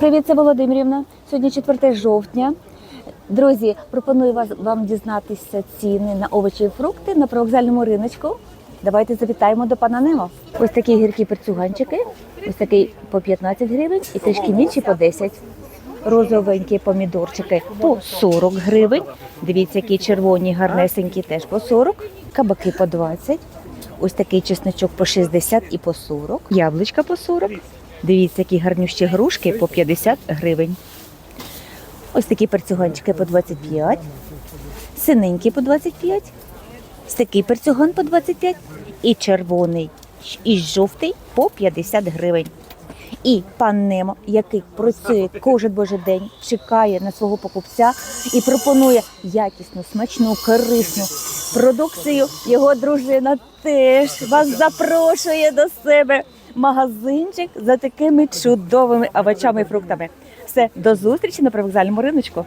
Привіт, це Володимирівна. Сьогодні 4 жовтня. Друзі, пропоную вас вам дізнатися ціни на овочі і фрукти на привокзальному риночку. Давайте завітаємо до пана Немо. Ось такі гіркі перцюганчики, ось такий по 15 гривень і трішки менші по 10. Розовенькі помідорчики по 40 гривень. Дивіться, які червоні, гарнесенькі теж по 40. Кабаки по 20. Ось такий чесничок по 60 і по 40. Яблучка по 40. Дивіться, які гарнющі грушки по 50 гривень. Ось такі перцюганчики по 25. Синенькі по 25. Ось такий перцюган по 25. І червоний, і жовтий по 50 гривень. І пан Немо, який працює кожен божий день, чекає на свого покупця і пропонує якісну, смачну, корисну продукцію. Його дружина теж вас запрошує до себе. Магазинчик за такими чудовими овочами і фруктами. Все, до зустрічі на привокзальному риночку.